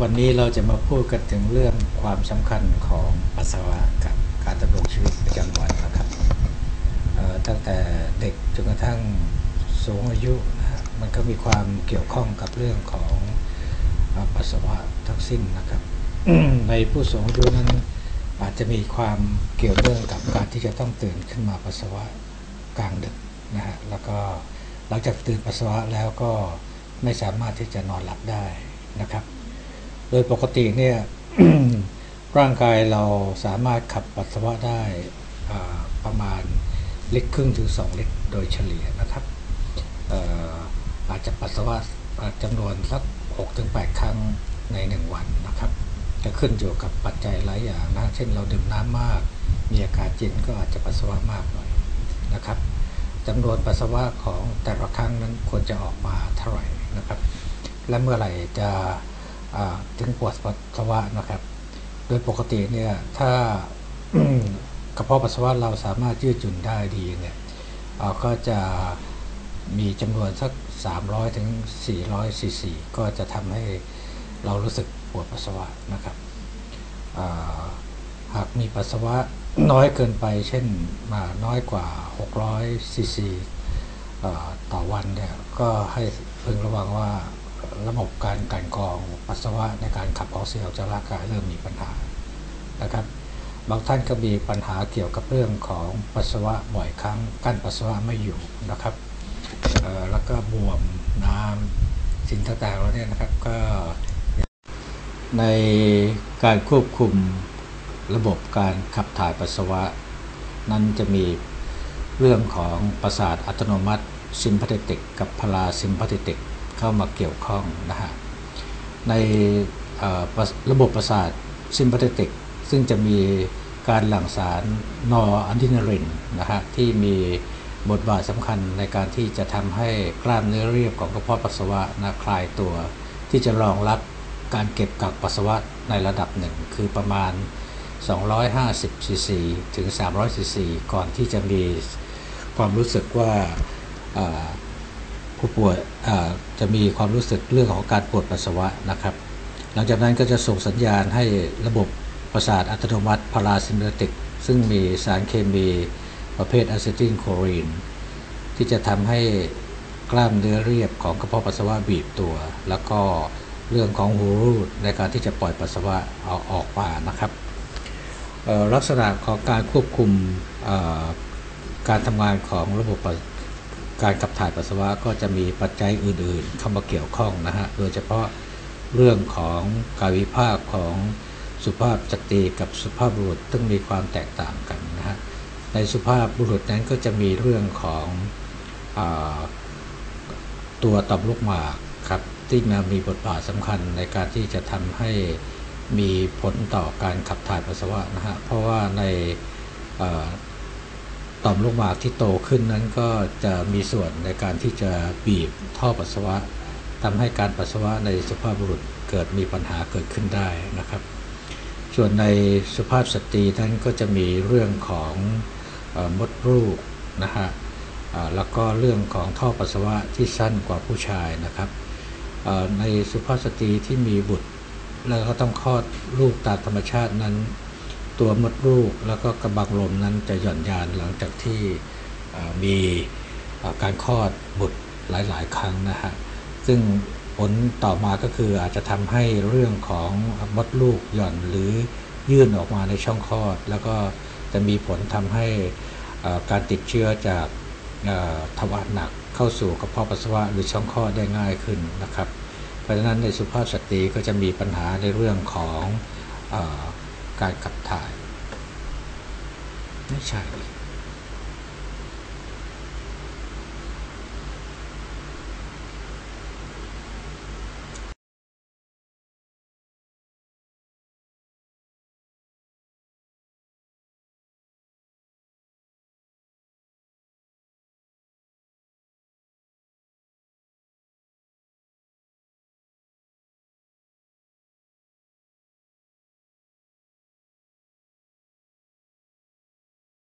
วันนี้เราจะมาพูดกันถึงเรื่องความสำคัญของปัสสาวะกับการดำรงชีวิตประจำวันนะครับเอ่อตั้งแต่เด็กจนกระทั่งสูงอายุนะฮะมันก็มีความเกี่ยวข้องกับเรื่องของเอ่อปัสสาวะทั้งสิ้นนะครับ ในผู้สูงอายุนั้นอาจจะมีความเกี่ยวเนื่องกับการที่จะต้องตื่นขึ้นมาปัสสาวะกลางดึกนะฮะแล้วก็หลังจากตื่นปัสสาวะแล้วก็ไม่สามารถที่จะนอนหลับได้นะครับ โดยปกติเนี่ยร่างกายเราสามารถขับปัสสาวะได้ประมาณลิตรครึ่งถึง 2 ลิตรโดยเฉลี่ยนะครับอาจจะปัสสาวะอ่าจำนวนสัก6-8 ครั้งใน 1 วันนะครับจะขึ้นอยู่กับปัจจัยหลายอย่างนะ เช่นเราดื่มน้ำมาก มีอากาศเย็นก็อาจจะปัสสาวะมากหน่อยนะครับจำนวนปัสสาวะของแต่ละครั้งนั้นควรจะออกมาเท่าไหร่นะครับ และเมื่อไหร่จะ ถึงปวดปัสสาวะนะครับ โดยปกติเนี่ยถ้ากระเพาะปัสสาวะเราสามารถยืดหยุ่นได้ดีเนี่ยก็จะมีจำนวนสัก 300ถึง400ซีซีก็จะทำให้เรารู้สึกปวดปัสสาวะนะครับหากมีปัสสาวะน้อยเกินไปเช่นมาน้อยกว่า 600ซีซีต่อวันเนี่ยก็ให้พึงระวังว่า ระบบการกันกรองปัสสาวะในการขับออกซิเจนออกจากร่างกายเริ่มมีปัญหานะครับ บางท่านก็มีปัญหาเกี่ยวกับเรื่องของปัสสาวะบ่อยครั้งกั้นปัสสาวะไม่อยู่นะครับแล้วก็บวมน้ำสิ่งต่างๆแล้วเนี่ยนะครับก็ในการควบคุมระบบการขับถ่ายปัสสาวะ นั้นจะมีเรื่องของประสาทอัตโนมัติซิมพาเทติกกับพาราซิมพาเทติก เข้ามาเกี่ยวข้องนะฮะในระระบบประสาทซิมพาเทติกซึ่งจะมีการหลั่งสารนอร์อะดรีนาลินนะฮะที่มีบทบาทสำคัญในการที่จะทำให้กล้ามเนื้อเรียบของกระเพาะปัสสาวะนะคลายตัว ที่จะรองรับการเก็บกักปัสสาวะในระดับหนึ่ง คือประมาณ 250ซีซีถึง300ซีซีก่อนที่จะมีความรู้สึกว่า ผู้ป่วยจะมีความรู้สึกเรื่องของการปวดปัสสาวะนะครับ หลังจากนั้นก็จะส่งสัญญาณให้ระบบประสาทอัตโนมัติพาราซิมเนติก ซึ่งมีสารเคมีประเภทอะซิติลโคลีนที่จะทำให้กล้ามเนื้อเรียบของกระเพาะปัสสาวะบีบตัว แล้วก็เรื่องของหูรูดในการที่จะปล่อยปัสสาวะเอาออกมานะครับลักษณะของการควบคุมการทำงานของระบบ การขับถ่ายปัสสาวะก็จะมีปัจจัยอื่นๆ เข้ามาเกี่ยวข้องนะฮะ โดยเฉพาะเรื่องของกายวิภาคของสุภาพสตรีกับสุภาพบุรุษซึ่งมีความแตกต่างกันนะฮะ ในสุภาพบุรุษนั้นก็จะมีเรื่องของอตัวต่อมลูกหมากครับที่มามีบทบาทสำคัญในการที่จะทำให้มีผลต่อการขับถ่ายปัสสาวะนะฮะ เพราะว่าใน ต่อมลูกหมากที่โตขึ้นนั้นก็จะมีส่วนในการที่จะบีบท่อปัสสาวะทำให้การปัสสาวะในสุภาพบุรุษเกิดมีปัญหาเกิดขึ้นได้นะครับ ส่วนในสุภาพสตรีนั้นก็จะมีเรื่องของอมดลูกนะฮะแล้วก็เรื่องของท่อปัสสาวะที่สั้นกว่าผู้ชายนะครับในสุภาพสตรีที่มีบุตร แล้วก็ต้องคลอดลูกตามธรรมชาตินั้น ตัวมดลูกแล้วก็กระบังลมนั้นจะหย่อนยานหลังจากที่มีการคลอดบุตรหลาย ๆ ครั้งนะฮะซึ่งผลต่อมาก็คืออาจจะทำให้เรื่องของมดลูกหย่อนหรือยื่นออกมาในช่องคลอด แล้วก็จะมีผลทำให้การติดเชื้อจากทวารหนักเข้าสู่กระเพาะปัสสาวะหรือช่องคลอดได้ง่ายขึ้นนะครับ เพราะฉะนั้นในสุภาพสตรีก็จะมีปัญหาในเรื่องของ การขับถ่าย ไม่ใช่